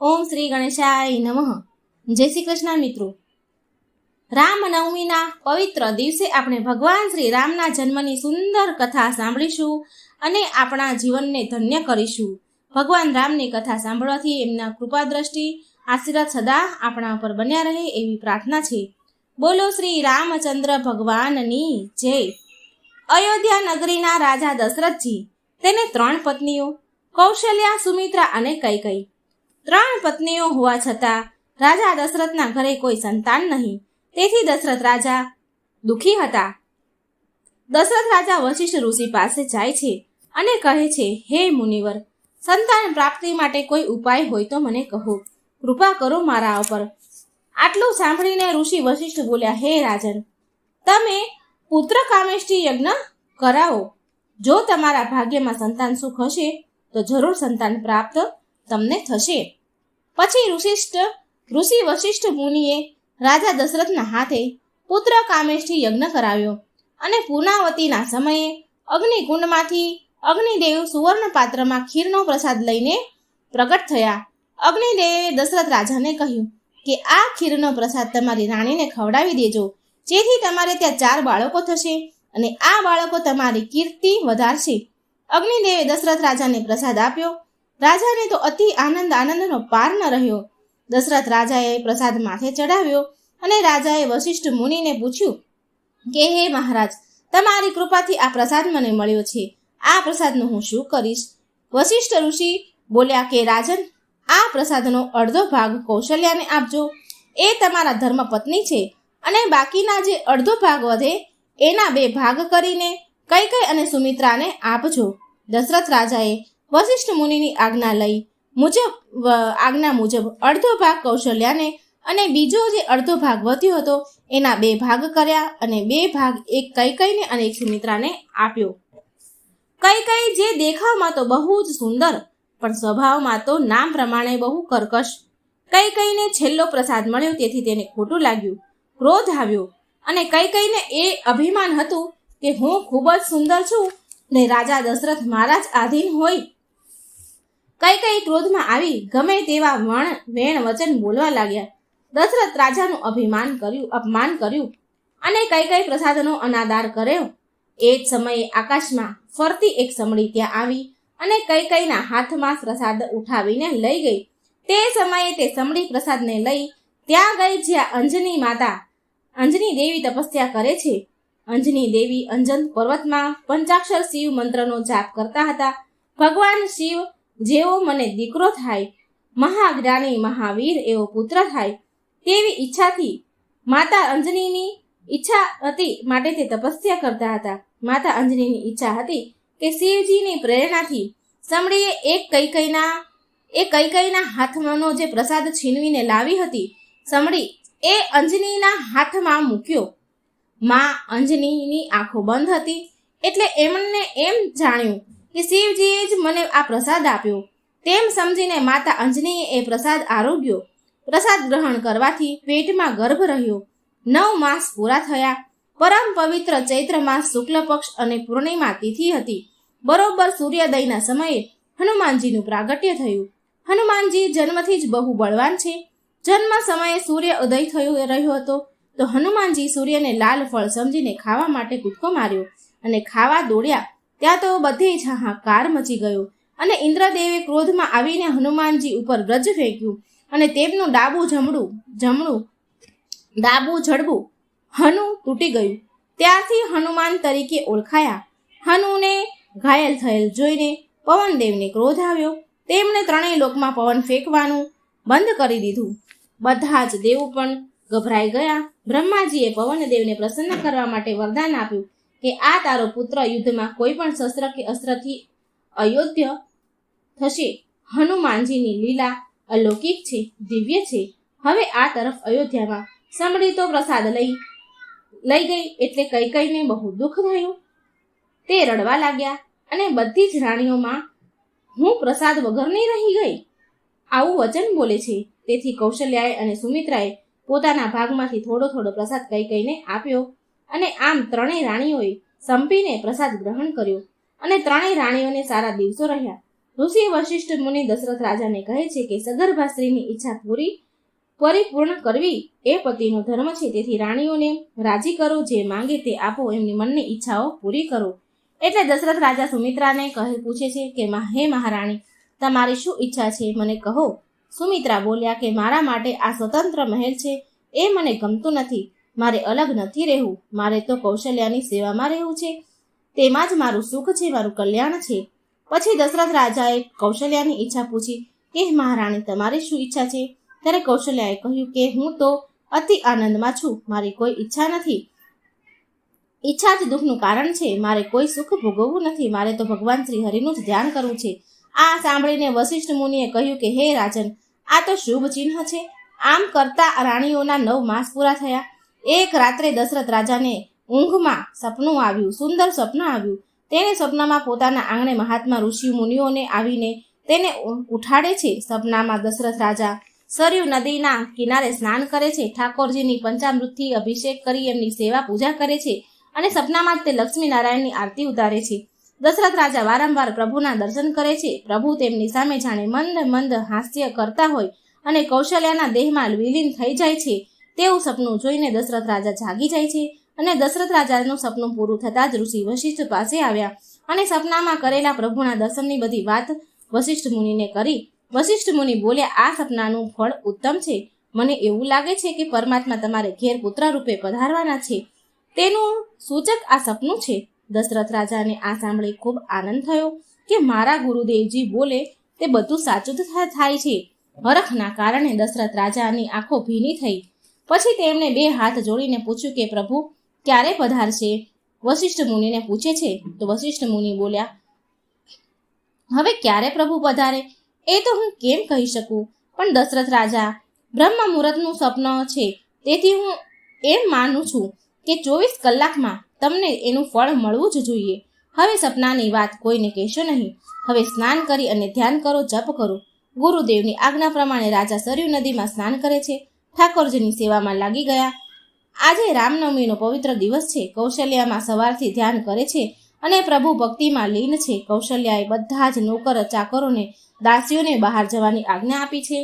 ઓમ શ્રી ગણેશાય નમઃ. જય શ્રી કૃષ્ણ મિત્રો. રામનવમીના પવિત્ર દિવસે આપણે ભગવાન શ્રી રામના જન્મની સુંદર કથા સાંભળીશું અને આપણા જીવનને ધન્ય કરીશું. ભગવાન રામની કથા સાંભળવાથી એમના કૃપા દ્રષ્ટિ આશીર્વાદ સદા આપણા ઉપર બન્યા રહે એવી પ્રાર્થના છે. બોલો શ્રી રામચંદ્ર ભગવાનની જય. અયોધ્યા નગરીના રાજા દશરથજી, તેને ત્રણ પત્નીઓ, કૌશલ્યા, સુમિત્રા અને કૈકઈ ત્રણ પત્નીઓ હોવા છતાં રાજા દશરથના ઘરે કોઈ સંતાન નહીં. તેથી દશરથ રાજા દુઃખી હતા. દશરથ રાજા વશિષ્ઠ ઋષિ પાસે જાય છે અને કહે છે, હે મુનિવર, સંતાન પ્રાપ્તિ માટે કોઈ ઉપાય હોય તો મને કહો. કૃપા કરો મારા ઉપર. આટલું સાંભળીને ઋષિ વશિષ્ઠ બોલ્યા, હે રાજન, તમે પુત્ર કામેષ્ઠી યજ્ઞ કરાવો. જો તમારા ભાગ્યમાં સંતાન સુખ હશે, તો જરૂર સંતાન પ્રાપ્ત તમને થશે. પછી ઋષિષ્ઠ, ઋષિ વશિષ્ઠ મુનિએ રાજા દશરથના હાથે પુત્ર કામેશથી યજ્ઞ કરાવ્યો અને પૂર્ણાવતીના સમયે અગ્નિકુંડમાંથી અગ્નિદેવ સુવર્ણ પાત્રમાં ખીરનો પ્રસાદ લઈને પ્રગટ થયા. અગ્નિદેવે દશરથ રાજાને કહ્યું કે, આ ખીરનો પ્રસાદ તમારી રાણીને ખવડાવી દેજો, જેથી તમારે ત્યાં ચાર બાળકો થશે અને આ બાળકો તમારી કીર્તિ વધારશે. અગ્નિદેવે દશરથ રાજાને પ્રસાદ આપ્યો રાજાને તો અતિ આનંદ આનંદનો પાર ન રહ્યો. દશરથ રાજાએ પ્રસાદ માથે ચડાવ્યો અને રાજાએ વશિષ્ઠ મુનિને પૂછ્યું, કે હે મહારાજ, તમારી કૃપાથી આ પ્રસાદ મને મળ્યો છે. આ પ્રસાદનું હું શું કરીશ? વશિષ્ઠ ઋષિ બોલ્યા કે, રાજન, આ પ્રસાદનો અડધો ભાગ કૌશલ્યાને આપજો. એ તમારા ધર્મપત્ની છે અને બાકીના જે અડધો ભાગ વધે, એના બે ભાગ કરીને કઈ કઈ અને સુમિત્રાને આપજો. દશરથ રાજાએ વશિષ્ઠ મુનિની આજ્ઞા લઈ મુજબ આજ્ઞા મુજબ અડધો ભાગ કૌશલ્યાને અને બીજો જે અડધો ભાગ વધ્યો હતો, એના બે ભાગ કર્યા અને બે ભાગ એક કઈ કઈને અને એક સુમિત્રાને આપ્યો. કઈ કઈ જે દેખાવમાં તો બહુ જ સુંદર, પણ સ્વભાવમાં તો નામ પ્રમાણે બહુ કર્કશ. કઈ કઈને છેલ્લો પ્રસાદ મળ્યો, તેથી તેને ખોટું લાગ્યું. ક્રોધ આવ્યો અને કઈ કઈને એ અભિમાન હતું કે હું ખૂબ જ સુંદર છું ને રાજા દશરથ મારા જ આધીન હોય કઈ કઈ ક્રોધમાં આવી ગમે તેવા વણ, વેણ વચન બોલવા લાગ્યા. દશરથ રાજાનું અભિમાન કર્યું, અપમાન કર્યું અને કઈ કઈ પ્રસાદનો અનાદાર કર્યો. એ જ સમયે આકાશમાં ફરતી એક સમડી ત્યાં આવી અને કઈ કઈના હાથમાં પ્રસાદ ઉઠાવીને લઈ ગઈ. તે સમયે તે સમડી પ્રસાદને લઈ ત્યાં ગઈ જ્યાં અંજની માતા, અંજની દેવી તપસ્યા કરે છે. અંજની દેવી અંજન પર્વતમાં પંચાક્ષર શિવ મંત્રનો જાપ કરતા હતા. ભગવાન શિવ જેવો મને દીકરો થાય મહાજ્ઞાની મહાવીર એવો પુત્ર થાય, તેવી ઈચ્છાથી માતા અંજનીની ઈચ્છા હતી માટે તે તપસ્યા કરતા હતા. માતા અંજનીની ઈચ્છા હતી કે શિવજીની પ્રેરણાથી સમડીએ એક કૈકૈના એ કૈકૈના હાથમાંનો જે પ્રસાદ છીનવીને લાવી હતી, સમડી એ અંજનીના હાથમાં મૂક્યો. માં અંજનીની આંખો બંધ હતી એટલે એમને એમ જાણ્યું કે શિવજીએ જ મને આ પ્રસાદ આપ્યો. તેમ સમજીને માતા અંજનીએ એ પ્રસાદ આરોગ્યો. પ્રસાદ ગ્રહણ કરવાથી પેટમાં ગર્ભ રહ્યો. નવ માસ પૂરા થયા. પરમ પવિત્ર ચૈત્ર માસ શુક્લ પક્ષ અને પૂર્ણિમા તિથિ હતી. બરોબર સૂર્યોદયના સમયે હનુમાનજીનું પ્રાગટ્ય થયું. હનુમાનજી જન્મથી જ બહુ બળવાન છે. જન્મ સમયે સૂર્ય ઉદય થયો રહ્યો હતો, તો હનુમાનજી સૂર્યને લાલ ફળ સમજીને ખાવા માટે કૂદકો માર્યો અને ખાવા દોડ્યા. ત્યાં તો બધે જ હાહાકાર મચી ગયો અને ઇન્દ્રદેવે ક્રોધમાં આવીને હનુમાનજી ઉપર વ્રજ ફેંક્યું અને તેમનું ડાબું જમણું જમણું, ડાબું જડબું હનુ તૂટી ગયું. ત્યારથી હનુમાન તરીકે ઓળખાયા. હનુને ઘાયલ થયેલ જોઈને પવનદેવને ક્રોધ આવ્યો. તેમણે ત્રણેય લોકમાં પવન ફેંકવાનું બંધ કરી દીધું. બધા જ દેવો પણ ગભરાઈ ગયા. બ્રહ્માજીએ પવનદેવને પ્રસન્ન કરવા માટે વરદાન આપ્યું. કે આ તારો પુત્ર યુદ્ધમાં કોઈ પણ શસ્ત્ર કે અસ્ત્રથી અયોધ્ય થશે. હનુમાનજીની લીલા અલૌકિક છે, દિવ્ય છે. હવે આ તરફ અયોધ્યામાં સમડી તો પ્રસાદ લઈ લઈ ગઈ એટલે કઈ કઈને બહુ દુઃખ થયું. તે રડવા લાગ્યા અને બધી જ રાણીઓમાં હું પ્રસાદ વગર નહીં રહી ગઈ. આવું વચન બોલે છે. તેથી કૌશલ્યાએ અને સુમિત્રાએ પોતાના ભાગમાંથી થોડો થોડો પ્રસાદ કઈ કઈને આપ્યો. અને આમ ત્રણેય રાણીઓએ સંપીને પ્રસાદ ગ્રહણ કર્યો. અને ત્રણેય રાણીઓને સારા દિવસો રહ્યા. ઋષિ વશિષ્ઠ મુનિ દશરથ રાજાને કહે છે કે સગર્ભા સ્ત્રીની ઈચ્છા પૂરી પરિપૂર્ણ કરવી એ પતિનો ધર્મ છે. તેથી રાણીઓને રાજી કરો, જે માંગે તે આપો, એમની મનની ઈચ્છાઓ પૂરી કરો. એટલે દશરથ રાજા સુમિત્રાને કહે, પૂછે છે કે હે મહારાણી, તમારી શું ઈચ્છા છે? મને કહો. સુમિત્રા બોલ્યા કે, મારા માટે આ સ્વતંત્ર મહેલ છે. એ મને ગમતું નથી. મારે અલગ નથી રહેવું. મારે તો કૌશલ્યાની સેવામાં રહેવું છે. તેમાં જ મારું સુખ છે, મારું કલ્યાણ છે. પછી દશરથ રાજાએ કૌશલ્યાની ઈચ્છા પૂછી કે, મહારાણી, તમારી શું ઈચ્છા છે? ત્યારે કૌશલ્યાએ કહ્યું કે, હું તો અતિ આનંદમાં છું. મારી કોઈ ઈચ્છા નથી. ઈચ્છા જ દુઃખનું કારણ છે. મારે કોઈ સુખ ભોગવવું નથી. મારે તો ભગવાન શ્રી હરિનું જ ધ્યાન કરવું છે. આ સાંભળીને વશિષ્ઠ મુનિએ કહ્યું કે, હે રાજન, આ તો શુભ ચિહ્ન છે. આમ કરતા રાણીઓના નવ માસ પૂરા થયા. એક રાત્રે દશરથ રાજાને ઊંઘમાં સપનું આવ્યું, સુંદર સ્વપ્ન આવ્યું. તેને સપનામાં પોતાના આંગણે મહાત્મા ઋષિ મુનિઓને આવીને તેને ઉઠાડે છે. સપનામાં દશરથ રાજા સરયુ નદીના કિનારે સ્નાન કરે છે. ઠાકોરજીની પંચામૃતથી અભિષેક કરી એમની સેવા પૂજા કરે છે અને સપનામાં તે લક્ષ્મી નારાયણની આરતી ઉતારે છે. દશરથ રાજા વારંવાર પ્રભુના દર્શન કરે છે. પ્રભુ તેમની સામે જાણે મંદ મંદ હાસ્ય કરતા હોય અને કૌશલ્યાના દેહમાં વિલીન થઈ જાય છે. તેવું સપનું જોઈને દશરથ રાજા જાગી જાય છે અને દશરથ રાજાનું સપનું પૂરું થતાં જ ઋષિ વશિષ્ઠ પાસે આવ્યા અને સપનામાં કરેલા પ્રભુના દર્શનની બધી વાત વશિષ્ઠ મુનિને કરી. વશિષ્ઠ મુનિ બોલ્યા, આ સપનાનું ફળ ઉત્તમ છે. મને એવું લાગે છે કે પરમાત્મા તમારે ઘેર પુત્ર રૂપે પધારવાના છે. તેનું સૂચક આ સપનું છે. દશરથ રાજાને આ સાંભળી ખૂબ આનંદ થયો કે મારા ગુરુદેવજી બોલે, તે બધું સાચું થાય છે. હરખના કારણે દશરથ રાજાની આંખો ભીની થઈ પછી તેમણે બે હાથ જોડીને પૂછ્યું કે, પ્રભુ, ક્યારે પધારશે વશિષ્ઠ મુનિને પૂછે છે. તો વશિષ્ઠ મુનિ બોલ્યા, હવે ક્યારે પ્રભુ પધારે? એ તો હું કેમ કહી શકું? પણ દશરથ રાજા બ્રહ્મ મુહૂર્તનું સ્વપ્ન છે. તેથી હું એમ માનું છું કે ચોવીસ કલાકમાં તમને એનું ફળ મળવું જ જોઈએ. હવે સપનાની વાત કોઈને કહેશો નહીં. હવે સ્નાન કરી અને ધ્યાન કરો, જપ કરો. ગુરુદેવની આજ્ઞા પ્રમાણે રાજા સરયુ નદીમાં સ્નાન કરે છે. ઠાકોરજીની સેવામાં લાગી ગયા. આજે રામનવમીનો પવિત્ર દિવસ છે. કૌશલ્યામાં સવારથી ધ્યાન કરે છે અને પ્રભુ ભક્તિમાં લીન છે. કૌશલ્યાએ બધા જ નોકર ચાકરોને, દાસીઓને બહાર જવાની આજ્ઞા આપી છે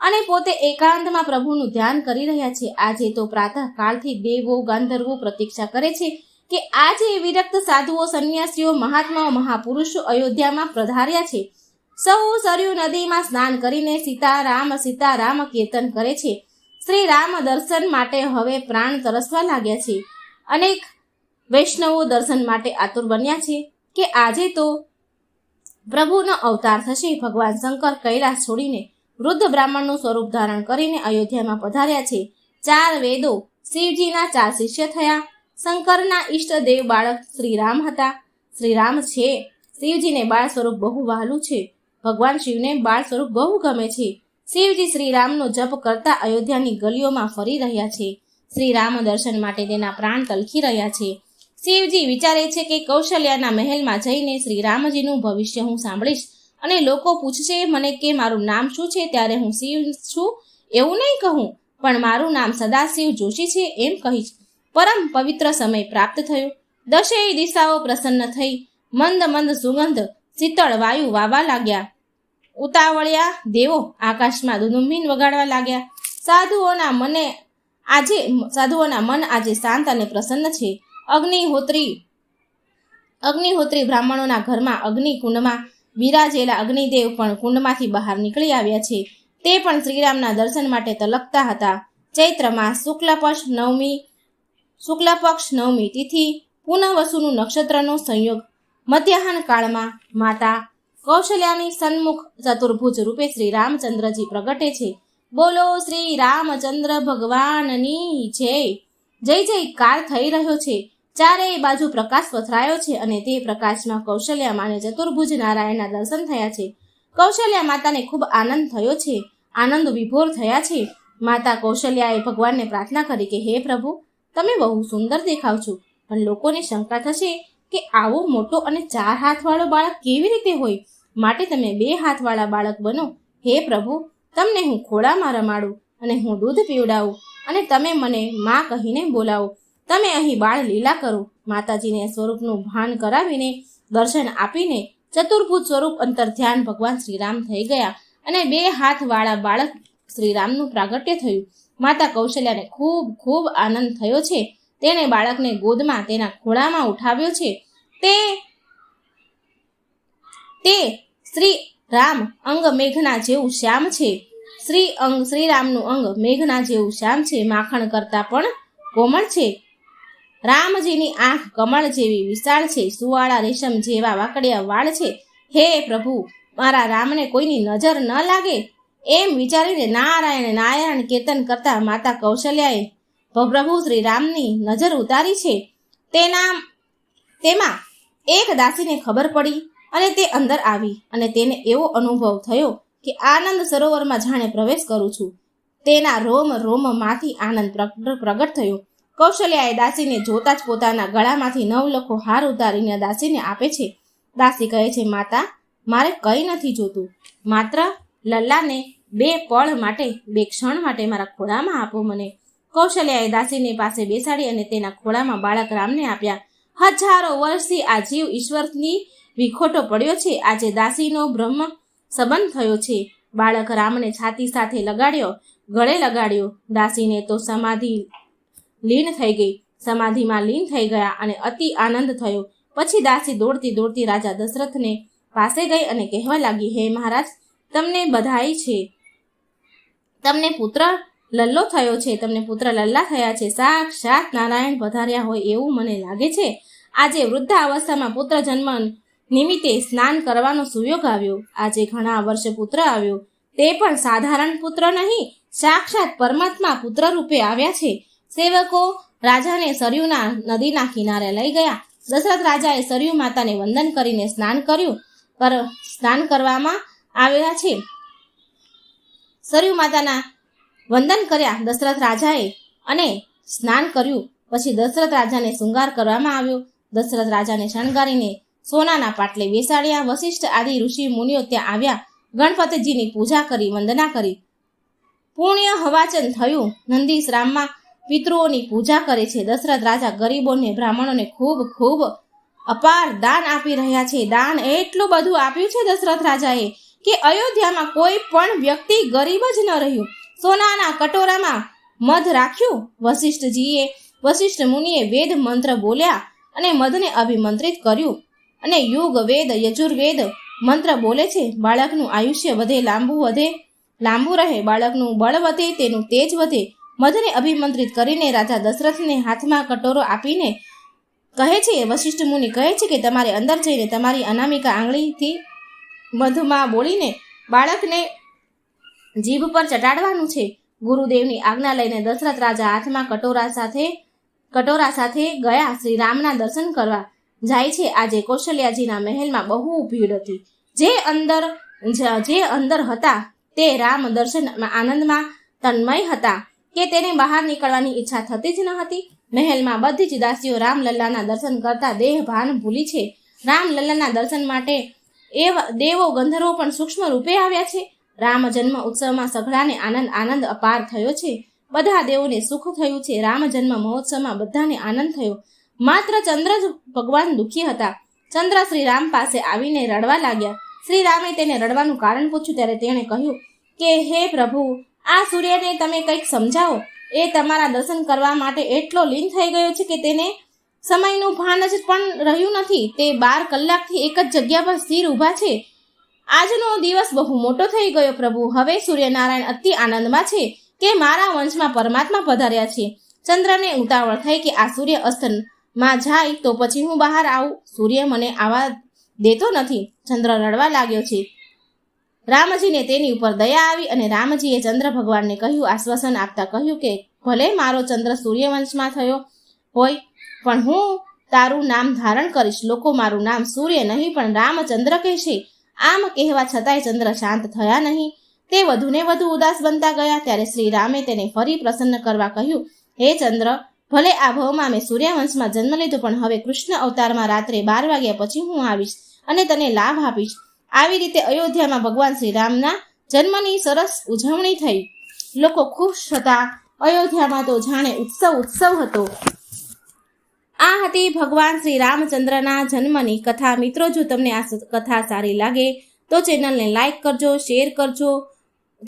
અને પોતે એકાંતમાં પ્રભુનું ધ્યાન કરી રહ્યા છે. આજે તો પ્રાતઃ કાળથી દેવો, ગાંધર્વો પ્રતીક્ષા કરે છે કે આજે વિરક્ત સાધુઓ, સંન્યાસીઓ, મહાત્માઓ, મહાપુરુષો અયોધ્યામાં પધાર્યા છે. સૌ સરયુ નદીમાં સ્નાન કરીને સીતારામ સીતારામ કીર્તન કરે છે. શ્રી રામ દર્શન માટે હવે પ્રાણ તરસવા લાગ્યા છે. અનેક વૈષ્ણવો દર્શન માટે આતુર બન્યા છે કે આજે તો પ્રભુનો અવતાર થશે. ભગવાન શંકર કૈલાસ છોડીને વૃદ્ધ બ્રાહ્મણનું સ્વરૂપ ધારણ કરીને અયોધ્યામાં પધાર્યા છે. ચાર વેદો શિવજીના ચાર શિષ્ય થયા. શંકરના ઈષ્ટદેવ બાળક શ્રી રામ હતા. શ્રી રામ છે. શિવજીને બાળ સ્વરૂપ બહુ વહાલું છે. ભગવાન શિવને બાળ સ્વરૂપ બહુ ગમે છે. શિવજી શ્રીરામનો જપ કરતા અયોધ્યાની ગલીઓમાં ફરી રહ્યા છે. શ્રી રામ દર્શન માટે તેના પ્રાણ તલખી રહ્યા છે. શિવજી વિચારે છે કે કૌશલ્યાના મહેલમાં જઈને શ્રીરામજીનું ભવિષ્ય હું સાંભળીશ અને લોકો પૂછશે, મને કે મારું નામ શું છે? ત્યારે હું શિવ છું. એવું નહીં કહું, પણ મારું નામ સદાશિવ જોશી છે એમ કહીશ. પરમ પવિત્ર સમય પ્રાપ્ત થયો. દશેય દિશાઓ પ્રસન્ન થઈ. મંદ મંદ સુગંધ, શીતળ વાયુ વાવા લાગ્યા. ઉતાવળ્યા દેવો આકાશમાં દુદુંબીન વગાડવા લાગ્યા. સાધુઓના મને આજે, સાધુઓના મન આજે શાંત અને પ્રસન્ન છે. અગ્નિહોત્રી અગ્નિહોત્રી બ્રાહ્મણોના ઘરમાં અગ્નિ કુંડમાં બિરાજેલા અગ્નિદેવ પણ કુંડમાંથી બહાર નીકળી આવ્યા છે. તે પણ શ્રીરામના દર્શન માટે તલકતા હતા. ચૈત્રમાં શુક્લપક્ષ શુક્લ પક્ષ નવમી શુક્લ પક્ષ નવમી તિથિ પુનઃવસુનું નક્ષત્રનો સંયોગ. મધ્યાહન કાળમાં માતા કૌશલ્યાની સન્મુખ ચતુર્ભુજ રૂપે શ્રી રામચંદ્રજી પ્રગટે છે. બોલો શ્રી રામચંદ્ર ભગવાનની જય. જય જયકાર થઈ રહ્યો છે. ચારેય બાજુ પ્રકાશ પથરાયો છે અને તે પ્રકાશમાં કૌશલ્યા માને ચતુર્ભુજ નારાયણના દર્શન થયા છે. કૌશલ્યા માતાને ખૂબ આનંદ થયો છે. આનંદ વિભોર થયા છે. માતા કૌશલ્યાએ ભગવાનને પ્રાર્થના કરી કે, હે પ્રભુ, તમે બહુ સુંદર દેખાવ છો. પણ લોકોને શંકા થશે કે આવો મોટો અને ચાર હાથવાળો બાળક કેવી રીતે હોય? માટે તમે બે હાથવાળા બાળક બનો. હે પ્રભુ, તમને હું ખોળામાં રમાડું અને હું દૂધ પીવડાવું અને તમે મને માં કહીને બોલાવો. તમે અહીં બાળ લીલા કરો. માતાજીને સ્વરૂપનું ભાન કરાવીને, દર્શન આપીને ચતુર્ભુજ સ્વરૂપ અંતર ધ્યાન ભગવાન શ્રીરામ થઈ ગયા અને બે હાથવાળા બાળક શ્રીરામનું પ્રાગટ્ય થયું. માતા કૌશલ્યાને ખૂબ ખૂબ આનંદ થયો છે. તેણે બાળકને ગોદમાં તેના ખોળામાં ઉઠાવ્યો છે. તે તે શ્રી રામ અંગ મેઘના જેવું શ્યામ છે. શ્રી અંગ શ્રીરામનું અંગ મેઘના જેવું શ્યામ છે. માખણ કરતા પણ કોમળ છે. રામજીની આંખ કમળ જેવી વિશાળ છે. સુવાળા રેશમ જેવા વાકડિયા વાળ છે. હે પ્રભુ, મારા રામને કોઈની નજર ન લાગે? એમ વિચારીને નારાયણ નારાયણ કેતન કરતા માતા કૌશલ્યાએ પ્રભુ શ્રી રામની નજર ઉતારી છે. તેના, તેમાં એક દાસીને ખબર પડી અને તે અંદર આવી અને તેને એવો અનુભવ થયો કે આનંદ સરોવરમાં જાણે પ્રવેશ કરું છું. તેના રોમ, રોમમાંથી આનંદ પ્રગ- પ્રગટ થયો. કૌશલ્યાએ દાસીને જોતા જ પોતાના ગળામાંથી નવ લખો હાર ઉતારીને દાસીને આપે છે. દાસી કહે છે, માતા, મારે કંઈ નથી જોતું. માત્ર લલ્લાને બે પળ માટે, બે ક્ષણ માટે મારા ખોળામાં આપો મને. કૌશલ્યાએ દાસીને પાસે બેસાડી અને તેના ખોળામાં બાળક રામને આપ્યા. હજારો વર્ષથી આ જીવ ઈશ્વરની વિખોટો પડ્યો છે. આજે દાસીનો બ્રહ્મ સંબંધ થયો છે. બાળક રામને છાતી સાથે લગાડ્યો, ગળે લગાડ્યો. દાસીને તો સમાધિ લીન થઈ ગઈ. સમાધિમાં લીન થઈ ગયા અને અતિ આનંદ થયો. પછી દાસી દોડતી દોડતી રાજા દશરથને પાસે ગઈ અને કહેવા લાગી, હે મહારાજ, તમને બધાઈ છે. તમને પુત્ર લલ્લો થયો છે. તમને પુત્ર લલ્લા થયા છે. સાક્ષાત નારાયણ પધાર્યા હોય એવું મને લાગે છે. આજે વૃદ્ધા અવસ્થામાં પુત્ર જન્મ નિમિત્તે સ્નાન કરવાનો સુયોગ આવ્યો. આજે ઘણા વર્ષે પુત્ર આવ્યો. તે પણ સાધારણ પુત્ર નહીં, સાક્ષાત પરમાત્મા પુત્ર રૂપે આવ્યા છે. સેવકો રાજાને સરયુના નદીના કિનારે લઈ ગયા. દશરથ રાજાએ સરયુ માતાને વંદન કરીને સ્નાન કર્યું. પર સ્નાન કરવામાં આવ્યા છે. સરયુ માતાના વંદન કર્યા દશરથ રાજાએ અને સ્નાન કર્યું. પછી દશરથ રાજાને શૃંગાર કરવામાં આવ્યો. દશરથ રાજાને શણગારીને સોનાના પાટલે બેસાડ્યા. વશિષ્ઠ આદિ ઋષિ મુનિઓ ત્યાં આવ્યા. ગણપતિજીની પૂજા કરી, વંદના કરી. પુણ્ય હવાચન થયું. નંદીશ રામમાં પિતૃઓની પૂજા કરે છે. દશરથ રાજા ગરીબોને, બ્રાહ્મણોને ખૂબ ખૂબ અપાર દાન આપી રહ્યા છે. દાન એટલું બધું આપ્યું છે દશરથ રાજાએ કે અયોધ્યામાં કોઈ પણ વ્યક્તિ ગરીબ જ ન રહ્યું. સોનાના કટોરામાં મધ રાખ્યું? વશિષ્ઠજીએ વશિષ્ઠ મુનિએ વેદ મંત્ર બોલ્યા અને મધને અભિમંત્રિત કર્યું. અને યુગ વેદ, યજુર્વેદ મંત્ર બોલે છે, બાળકનું આયુષ્ય વધે, લાંબુ વધે, લાંબુ રહે, બાળકનું બળ વધે, તેનું તેજ વધે. મધને અભિમંત્રિત કરીને રાજા દશરથને હાથમાં કટોરો આપીને કહે છે, વશિષ્ઠ મુનિ કહે છે કે તમારે અંદર જઈને તમારી અનામિકા આંગળીથી મધમાં બોલીને બાળકને જીભ પર ચટાડવાનું છે. ગુરુદેવની આજ્ઞા લઈને દશરથ રાજા હાથમાં કટોરા સાથે કટોરા સાથે ગયા શ્રી રામના દર્શન કરવા. જાય છે આજે કૌશલ્યાજીના મહેલમાં બહુ ભીડ હતી. જે અંદર, જ- અંદર હતા તે રામ દર્શન આનંદમાં તન્મય હતા કે તેને બહાર નીકળવાની ઈચ્છા થતી જ ન હતી. મહેલમાં બધી જ દાસીઓ રામલલ્લાના દર્શન કરતા દેહ ભાન ભૂલી છે. રામલલ્લાના દર્શન માટે એવા દેવો ગંધર્વો પણ સૂક્ષ્મ રૂપે આવ્યા છે. રામ જન્મ ઉત્સવમાં સઘળાને આનંદ આનંદ અપાર થયો છે. બધા દેવોને સુખ થયું છે. રામ જન્મ મહોત્સવમાં બધાને આનંદ થયો. માત્ર ચંદ્ર જ ભગવાન દુઃખી હતા. ચંદ્ર શ્રી રામ પાસે આવીને રડવા લાગ્યા. શ્રી રામે તેને રડવાનું કારણ પૂછ્યું, ત્યારે તેણે કહ્યું, કે હે પ્રભુ, આ સૂર્યને તમે કંઈક સમજાવો. એ તમારા દર્શન કરવા માટે એટલો લીન થઈ ગયો છે કે તેને સમયનું ભાન જ પણ રહ્યું નથી. તે બાર કલાકથી એક જ જગ્યા પર સ્થિર ઊભા છે. આજનો દિવસ બહુ મોટો થઈ ગયો, પ્રભુ. હવે સૂર્યનારાયણ અતિ આનંદમાં છે કે મારા વંશમાં પરમાત્મા પધાર્યા છે. ચંદ્રને ઉતાવળ થઈ કે આ સૂર્ય અસ્તમાં જાય તો પછી હું બહાર આવું. સૂર્ય મને આવા દેતો નથી. ચંદ્ર રડવા લાગ્યો છે. રામજીને તેની ઉપર દયા આવી અને રામજીએ ચંદ્ર ભગવાનને કહ્યું, આશ્વાસન આપતા કહ્યું કે, ભલે મારો ચંદ્ર સૂર્યવંશમાં થયો હોય, પણ હું તારું નામ ધારણ કરીશ. લોકો મારું નામ સૂર્ય નહીં, પણ રામચંદ્ર કહેશે. આમ કહેવા છતાંય ચંદ્ર શાંત થયા નહીં. તે વધુને વધુ ઉદાસ બનતા ગયા ત્યારે શ્રી રામે તેને ફરી પ્રસન્ન કરવા કહ્યું, હે ચંદ્ર, ભલે આ ભવમાં મેં સૂર્યવંશમાં જન્મ લીધો, પણ હવે કૃષ્ણ અવતારમાં રાત્રે બાર વાગ્યા પછી હું આવીશ અને તને લાભ આપીશ. આવી રીતે અયોધ્યામાં ભગવાન શ્રી રામના જન્મની સરસ ઉજવણી થઈ. લોકો ખુશ હતા. અયોધ્યામાં તો જાણે ઉત્સવ ઉત્સવ હતો. આ હતી ભગવાન શ્રી રામચંદ્રના જન્મની કથા. મિત્રો, જો તમને આ કથા સારી લાગે, તો ચેનલને લાઇક કરજો, શેર કરજો.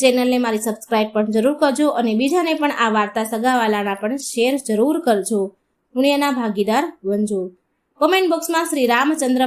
ચેનલને મારી સબસ્ક્રાઈબ પણ જરૂર કરજો અને બીજાને પણ આ વાર્તા સગાવાલાના પણ શેર જરૂર કરજો. પુણ્યના ભાગીદાર બનજો. કોમેન્ટ બોક્સમાં શ્રી રામચંદ્ર